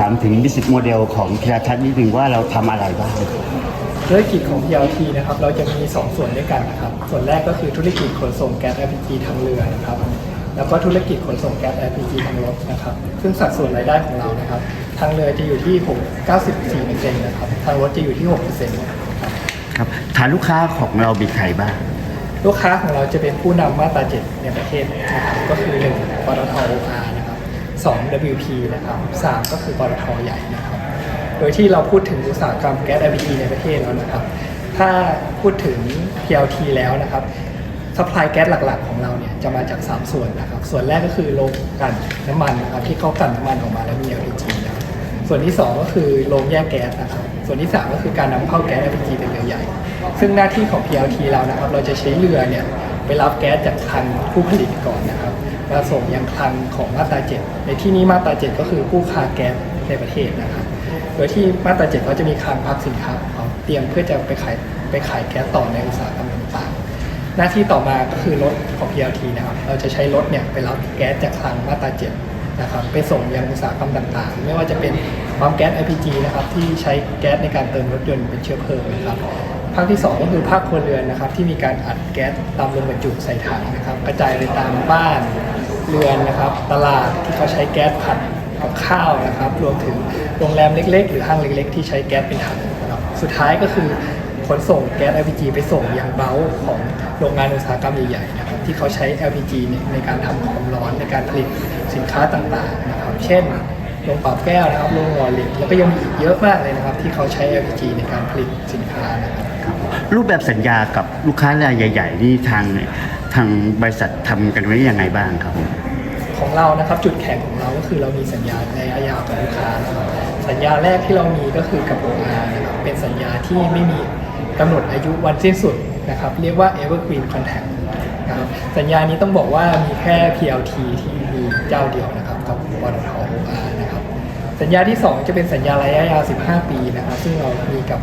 ถามถึง business model ของพิราทัศน์นิดนึงว่าเราทำอะไรบ้าง ธุรกิจของ PLT นะครับเราจะมี 2 ส่วนด้วยกันนะครับ ส่วนแรกก็คือธุรกิจขนส่งแก๊ส LPG ทางเรือนะครับ แล้วก็ธุรกิจขนส่งแก๊ส LPG ทางรถนะครับ ซึ่งสัดส่วนรายได้ของเรานะครับ ทางเรือจะอยู่ที่6 94%นะครับ ทางรถจะอยู่ที่ 6%นะครับครับฐานลูกค้าของเรามีใครบ้าง ลูกค้าของเราจะเป็นผู้นำมาตรา7ในประเทศนะครับ ก็คือ1ปตท OR นะครับ 2 WP นะครับ3ก็คือปตทใหญ่นะครับ โดยที่เราพูดถึงอุตสาหกรรมแก๊ส LPG ในประเทศแล้วนะครับ ถ้าพูดถึง PLT แล้วนะครับซัพพลายแก๊สหลักๆ ของเราเนี่ยจะมาจาก 3 ส่วนนะครับ ส่วนแรกก็คือโรงกลั่นน้ำมันนะครับที่เขากลั่นน้ำมันออกมาแล้วมี LPG นะครับส่วนที่ 2 ก็คือโรงแยกแก๊สนะครับ ส่วนที่ 3 ก็คือการนำเข้าแก๊ส LPG เป็นเรือใหญ่ ซึ่งหน้าที่ของ PLT เรานะครับ เราจะใช้เรือเนี่ยไปรับแก๊สจากคลังผู้ผลิตก่อนนะครับ มาส่งยังคลังของมาตรา7ในที่นี้มาตรา7ก็คือผู้ค้าแก๊สในประเทศนะครับโดยที่มาตรา7เขาจะมีคลังพักสินค้าเขาเตรียมเพื่อจะไปขายไปขายแก๊สต่อในอุตสาหกรรมต่างๆ หน้าที่ต่อมาก็คือรถของ PLT นะครับเราจะใช้รถเนี่ยไปรับแก๊สจากคลังมาตรา7นะครับไปส่งยังอุตสาหกรรมต่างๆ ไม่ว่าจะเป็นปั๊มแก๊ส LPG นะครับที่ใช้แก๊สในการเติมรถยนต์เป็นเชื้อเพลิงนะครับภาคที่ 2 ก็คือภาคครัวเรือนนะครับที่มีการอัดแก๊สตามโรงบรรจุใส่ถังนะครับกระจายไปตามบ้าน เรือนนะครับ ตลาดที่เขาใช้แก๊สผัดกับข้าวนะครับ รวมถึงโรงแรมเล็ก ๆ หรือห้างเล็ก ๆ ที่ใช้แก๊สเป็นถังนะครับสุดท้ายก็คือขนส่งแก๊ส LPG ไปส่งยังเบ้าของโรงงานอุตสาหกรรมใหญ่ๆนะครับที่เขาใช้ LPG เนี่ยในการทำความร้อนในการผลิตสินค้าต่างๆนะครับ เช่นโรงปรับแก้วนะครับโรงหล่อเหล็กแล้วก็ยังมีอีกเยอะมากเลยนะครับ ที่เขาใช้ LPG ในการผลิตสินค้านะครับ รูปแบบสัญญากับลูกค้ารายใหญ่ๆนี่ทางทางบริษัททำกันไว้ยังไงบ้างครับของเรานะครับจุดแข็งของเราก็คือเรามีสัญญาในระยะกับลูกค้านะครับสัญญาแรกที่เรามีก็คือกับโรงงานนะครับเป็นสัญญาที่ไม่มีกำหนดอายุวันสิ้นสุดนะครับเรียกว่า evergreen contract นะครับสัญญานี้ต้องบอกว่ามีแค่ PLT ที่มีเจ้าเดียวนะครับกับปตท OR นะครับสัญญาที่ 2 จะเป็นสัญญาระยะยาว 15 ปีนะครับซึ่งเรามีกับ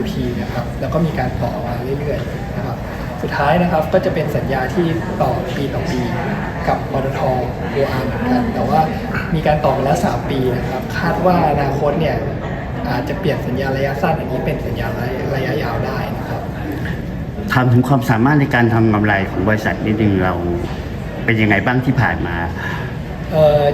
WP นะครับแล้วก็มีการต่อมาเรื่อยๆนะครับสุดท้ายนะครับก็จะเป็นสัญญาที่ต่อปีต่อปีกับปตทโออาร์เหมือนกันแต่ว่ามีการต่อมาแล้ว 3 ปีนะครับคาดว่าอนาคตเนี่ยอาจจะเปลี่ยนสัญญาระยะสั้นอันนี้เป็นสัญญาระยะยาวได้นะครับถามถึงความสามารถในการทำกำไรของบริษัทนิดนึงเราเป็นยังไงบ้างที่ผ่านมา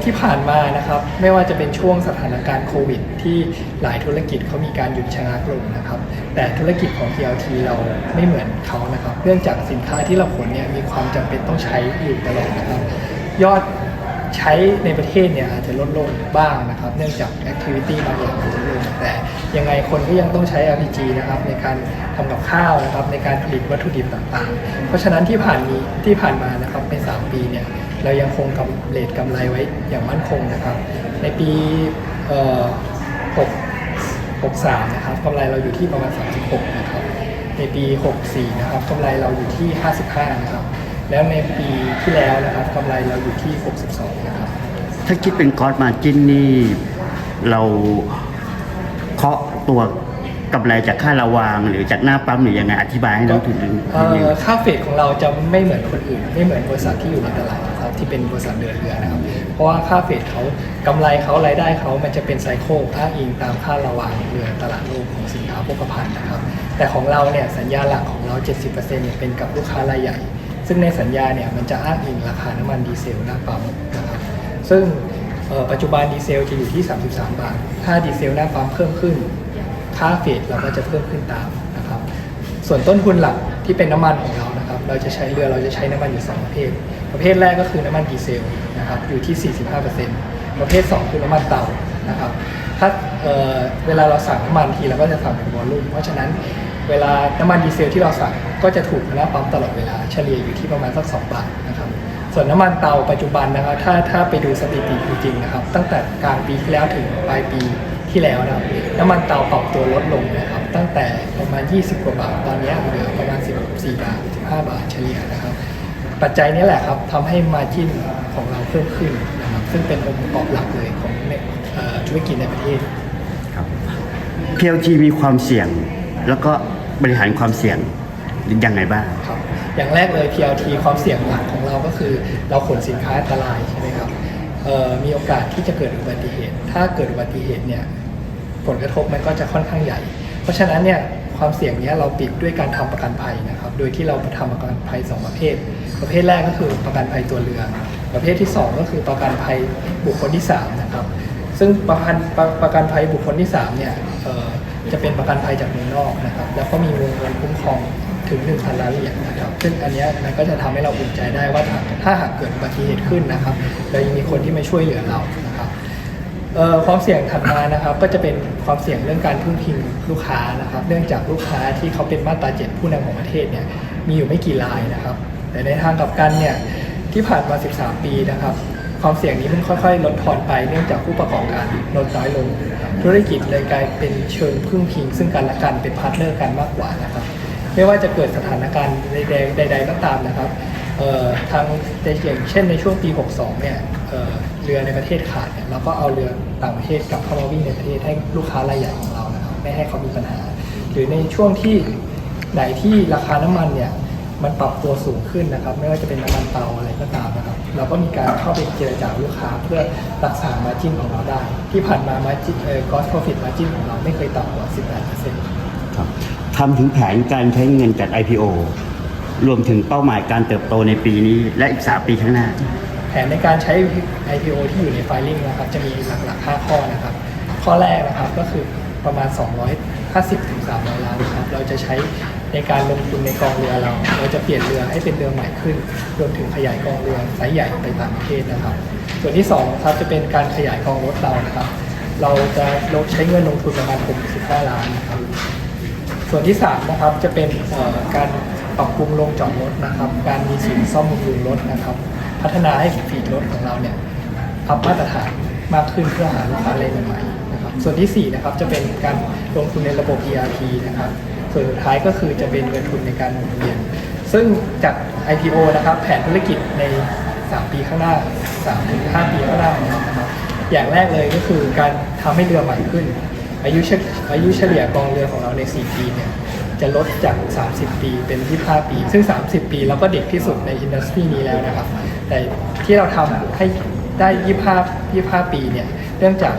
ที่ผ่านมานะครับไม่ว่าจะเป็นช่วงสถานการณ์โควิด ที่หลายธุรกิจเขามีการหยุดชะงักลงนะครับ แต่ธุรกิจของ PLT เราไม่เหมือนเขานะครับเนื่องจากสินค้าที่เราขนเนี่ยมีความจำเป็นต้องใช้อยู่ตลอดนะครับ ยอดใช้ในประเทศเนี่ยอาจจะลดลงบ้างนะครับ เนื่องจากแอคทิวิตี้บางอย่างอาจจะลดลงแต่ยังไงคนก็ยังต้องใช้ LPG นะครับในการทำกับข้าวนะครับในการผลิตวัตถุดิบต่างๆ เพราะฉะนั้นที่ผ่านนี้ที่ผ่านมานะครับใน 3 ปีเนี่ย เรายังคงกำเรทกำไรไว้อย่างมั่นคงนะครับ ในปีเอ่อ6 63นะครับกำไรเราอยู่ที่ประมาณ 36 นะครับ ในปี 64 นะครับกำไรเราอยู่ที่ 55 นะครับ แล้วในปีที่แล้วนะครับกำไรเราอยู่ที่ 62 นะครับ ถ้าคิดเป็นคอร์สมาจินนี่เราเคาะตัวกำไรจากค่าระวางหรือจากหน้าปั๊มหรือยังไงอธิบายให้น้องทุนนิดนึงเอ่อค่าเฟดของเราจะไม่เหมือนคนอื่น ไม่เหมือนบริษัทที่อยู่ในตลาด นะครับที่เป็นบริษัทเดินเรือนะครับเพราะว่าค่าเฟดเขากำไรเขารายได้เขามันจะเป็นไซโคลอ้างอิงตามค่าระวางเรือตลาดโลกของสินค้าโภคภัณฑ์นะครับ แต่ของเราเนี่ยสัญญาหลักของเรา 70%เนี่ยเป็นกับลูกค้ารายใหญ่ ซึ่งในสัญญาเนี่ยมันจะอ้างอิงราคาน้ำมันดีเซลหน้าปั๊มนะครับซึ่งปัจจุบันดีเซลจะอยู่ที่ 33 บาท ถ้าดีเซลหน้าปั๊มเพิ่มขึ้น ค่าเฟดเราก็จะเพิ่มขึ้นตามนะครับ ส่วนต้นทุนหลักที่เป็นน้ำมันของเรานะครับ เราจะใช้เรือเราจะใช้น้ำมันอยู่ 2 ประเภท ประเภทแรกก็คือน้ำมันดีเซลนะครับอยู่ที่ 45%ประเภท 2 คือน้ำมันเตานะครับถ้าเออเวลาเราสั่งน้ำมันทีเราก็จะสั่งเป็นวอลลุ่มเพราะฉะนั้นเวลาน้ำมันดีเซลที่เราสั่งก็จะถูกน้าปั๊มตลอดเวลาเฉลี่ยอยู่ที่ประมาณสัก2บาทนะครับส่วนน้ำมันเตาปัจจุบันนะครับถ้าถ้าไปดูสถิติจริงๆนะครับตั้งแต่กลางปีที่แล้วถึงปลายปีที่แล้วนะครับน้ำมันเตาปรับตัวลดลงนะครับตั้งแต่ประมาณ 20 กว่าบาทตอนนี้เหลือประมาณ 14 บาท 15 บาทเฉลี่ยนะครับ ปัจจัยนี้แหละครับทำให้มาจิ้นของเราเพิ่มขึ้นนะครับซึ่งเป็นองค์ประกอบหลักเลยของในเอ่อธุรกิจในประเทศ PLG มีความเสี่ยง แล้วก็บริหารความเสี่ยงยังไงบ้างครับอย่างแรกเลย PLT ความเสี่ยงหลักของเราก็คือ เราขนสินค้าอันตรายใช่ไหมครับเอ่อมีโอกาสที่จะเกิดอุบัติเหตุ ถ้าเกิดอุบัติเหตุเนี่ยผลกระทบมันก็จะค่อนข้างใหญ่ เพราะฉะนั้นเนี่ยความเสี่ยงเนี้ยเราปิดด้วยการทำประกันภัยนะครับ โดยที่เราทำประกันภัยสองประเภท ประเภทแรกก็คือประกันภัยตัวเรือ ประเภทที่สองก็คือประกันภัยบุคคลที่สามนะครับซึ่งประกันประประกันภัยบุคคลที่3เนี่ยจะเป็นประกันภัยจากเมืองนอกนะครับแล้วก็มีวงเงินคุ้มครองถึง1 0 0 0ล้านเหรียญนะครับ ซึ่งอันนี้มันก็จะทำให้เราอุ่นใจได้ว่าถ้าหากเกิดอุบัติเหตุขึ้นนะครับเรายังมีคนที่มาช่วยเหลือเรานะครับความเสี่ยงถัดมานะครับก็จะเป็นความเสี่ยงเรื่องการพึ่งพิงลูกค้านะครับ เนื่องจากลูกค้าที่เขาเป็นมาตราเจ็ดผู้นำของประเทศเนี่ยมีอยู่ไม่กี่รายนะครับ แต่ในทางกลับกันเนี่ยที่ผ่านมา 13 ปีนะครับ ความเสี่ยงนี้มันค่อยๆ ลดทอนไปเนื่องจากผู้ประกอบการลดน้อยลง ธุรกิจเลยกลายเป็นเชิงพึ่งพิง ซึ่งกันและกันเป็นพาร์ทเนอร์กันมากกว่านะครับ ไม่ว่าจะเกิดสถานการณ์ใดๆก็ตามนะครับทางในอย่างเช่นในช่วงปี 62 เนี่ยเเรือในประเทศขาดเนี่ยเราก็เอาเรือต่างประเทศกลับเข้ามาวิ่งในประเทศให้ลูกค้ารายใหญ่ของเรานะครับไม่ให้เขามีปัญหา หรือในช่วงที่ไหนที่ราคาน้ำมันเนี่ย มันปรับตัวสูงขึ้นนะครับ ไม่ว่าจะเป็นน้ำมันเตาอะไรก็ตามนะครับ เราก็มีการเข้าไปเจรจากับลูกค้าเพื่อรักษามาจิ้นของเราได้ ที่ผ่านมามาจิ้นเอ่อ gross profit margin ของเราไม่เคยต่ำกว่า 18%ครับทำถึงแผนการใช้เงินจาก IPO รวมถึงเป้าหมายการเติบโตในปีนี้และอีก 3 ปีข้างหน้า แผนในการใช้ IPO ที่อยู่ในไฟลิ่งนะครับจะมีหลักๆ 5 ข้อนะครับ ข้อแรกนะครับก็คือประมาณ 250ถึง300 ล้านนะครับเราจะใช้ ในการลงทุนในกองเรือเรา เราจะเปลี่ยนเรือให้เป็นเรือใหม่ขึ้น รวมถึงขยายกองเรือไซส์ใหญ่ไปต่างประเทศนะครับ ส่วนที่2นะครับจะเป็นการขยายกองรถเรานะครับ เราจะลงใช้เงินลงทุนประมาณ65ล้านนะครับ ส่วนที่3นะครับจะเป็นการปรับปรุงโรงจอดรถนะครับ การมีศูนย์ซ่อมบำรุงรถนะครับ พัฒนาให้ฝีรถของเราเนี่ยอัพมาตรฐานมากขึ้นเพื่อหาลูกค้ารายใหม่ๆนะครับ ส่วนที่4นะครับจะเป็นการลงทุนในระบบ ERP นะครับ ส่วนสุดท้ายก็คือจะเป็นเงินทุนในการหมุนเวียน ซึ่งจาก IPO นะครับแผนธุรกิจใน 3 ปีข้างหน้า3ถึง5ปีข้างหน้าของเรานะครับอย่างแรกเลยก็คือการทำให้เรือใหม่ขึ้น อายุเฉอายุเฉลี่ยกองเรือของเราใน 4 ปีเนี่ยจะลดจาก 30 ปีเป็น 25 ปี ซึ่ง 30 ปีเราก็เด็กที่สุดในอินดัสทรีนี้แล้วนะครับ แต่ที่เราทำให้ได้ 25 25 ปีเนี่ย เนื่องจาก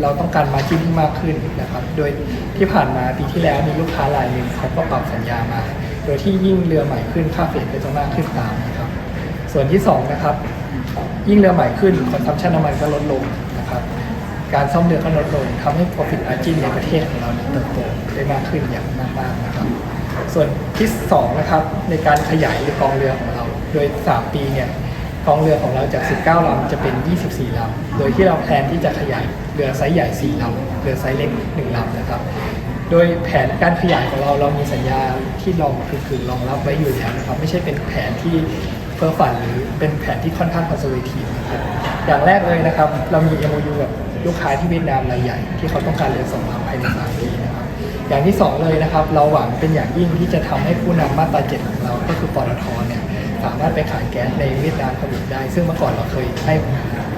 เราต้องการมาจิ้นที่มากขึ้นนะครับ โดยที่ผ่านมาปีที่แล้วมีลูกค้ารายหนึ่งเขาก็ปรับสัญญามา โดยที่ยิ่งเรือใหม่ขึ้นค่าเฟรตก็จะมากขึ้นตามนะครับ ส่วนที่สองนะครับยิ่งเรือใหม่ขึ้นคอนซัมชันน้ำมันก็ลดลงนะครับการซ่อมเรือก็ลดลงทำให้ profit margin ในประเทศของเราเนี่ยเติบโตได้มากขึ้นอย่างมากๆนะครับ ส่วนที่สองนะครับในการขยายกองเรือของเรา โดย 3 ปีเนี่ยกองเรือของเราจาก 19ลำจะเป็น 24ลำโดยที่เราแพลนที่จะขยาย เรือไซส์ใหญ่4ลำเรือไซส์เล็ก1ลำนะครับ โดยแผนการขยายของเราเรามีสัญญาที่รองคือรองรับไว้อยู่แล้วนะครับ ไม่ใช่เป็นแผนที่เพ้อฝันหรือเป็นแผนที่ค่อนข้างคอนเซอร์เวทีฟนะครับอย่างแรกเลยนะครับ เรามี MOU กับลูกค้าที่เวียดนามรายใหญ่ ที่เขาต้องการเรือสองลำภายในสามปีนะครับอย่างที่สองเลยนะครับ เราหวังเป็นอย่างยิ่งที่จะทำให้ผู้นำมาตราเจ็ดของเราก็คือปตทเนี่ยสามารถไปขายแก๊สในเวียดนามเขมรได้ ซึ่งเมื่อก่อนเราเคยให้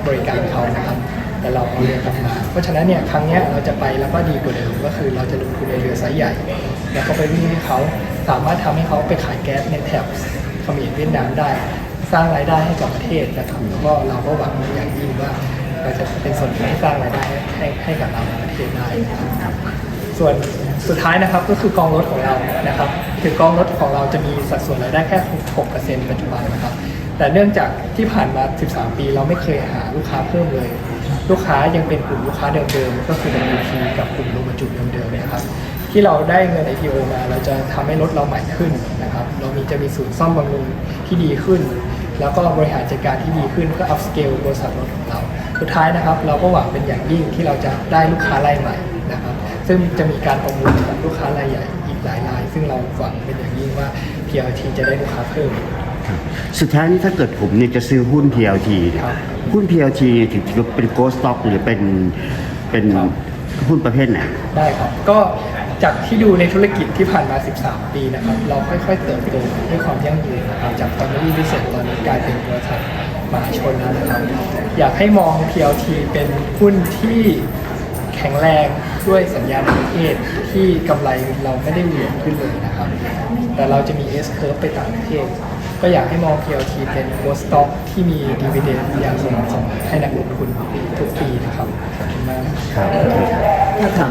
บริการเขานะครับ แต่เราเอาเรือกลับมา เพราะฉะนั้นเนี่ยครั้งเนี้ยเราจะไปแล้วก็ดีกว่าเดิมก็คือเราจะลงทุนในเรือไซส์ใหญ่ แล้วก็ไปวิ่งให้เขาสามารถทำให้เขาไปขายแก๊สในแถบเขมรเวียดนามได้ สร้างรายได้ให้กับประเทศนะครับแล้วก็เราก็หวังอย่างยิ่งว่าเราจะเป็นส่วนหนึ่งที่สร้างรายได้ให้ให้กับเราประเทศได้นะครับส่วนสุดท้ายนะครับก็คือกองรถของเรานะครับถึงกองรถของเราจะมีสัดส่วนรายได้แค่ 6%ปัจจุบันนะครับ แต่เนื่องจากที่ผ่านมา 13 ปี เราไม่เคยหาลูกค้าเพิ่มเลย ลูกค้ายังเป็นกลุ่มลูกค้าเดิมๆ ก็คือ WP กับกลุ่มโรงบรรจุเดิมๆนะครับ ที่เราได้เงิน IPO มาเราจะทำให้รถเราใหม่ขึ้นนะครับ เรามีจะมีศูนย์ซ่อมบำรุงที่ดีขึ้น แล้วก็บริหารจัดการที่ดีขึ้นก็ up scale บริษัทรถของเรา สุดท้ายนะครับ เราก็หวังเป็นอย่างยิ่งที่เราจะได้ลูกค้ารายใหม่นะครับ ซึ่งจะมีการประมูลกับลูกค้ารายใหญ่อีกหลายราย ซึ่งเราหวังเป็นอย่างยิ่งว่า PLT จะได้ลูกค้าเพิ่ม สุดท้ายนี้ถ้าเกิดผมเนี่ยจะซื้อหุ้น PLT เนี่ยครับ หุ้น PLT เนี่ยถือว่าเป็นโกลด์สต็อกหรือเป็นเป็นครับหุ้นประเภทไหน ได้ครับ ก็จากที่ดูในธุรกิจที่ผ่านมา 13 ปีนะครับ เราค่อยๆเติบโตด้วยความยั่งยืนนะครับ จาก Family Business ตอนนี้กลายเป็นบริษัทมหาชนแล้วนะครับ อยากให้มอง PLT เป็นหุ้นที่แข็งแรงด้วยสัญญาณประเทศที่กำไรเราไม่ได้เหวี่ยงขึ้นเลยนะครับ แต่เราจะมี S curve ไปต่างประเทศ ก็อยากให้มอง PLT เป็นโกสต็อกที่มีดีเวเดนอย่างสม่ำเสมอให้นักลงทุนทุกปีนะครับขอบคุณมาก ครับ ถ้าถาม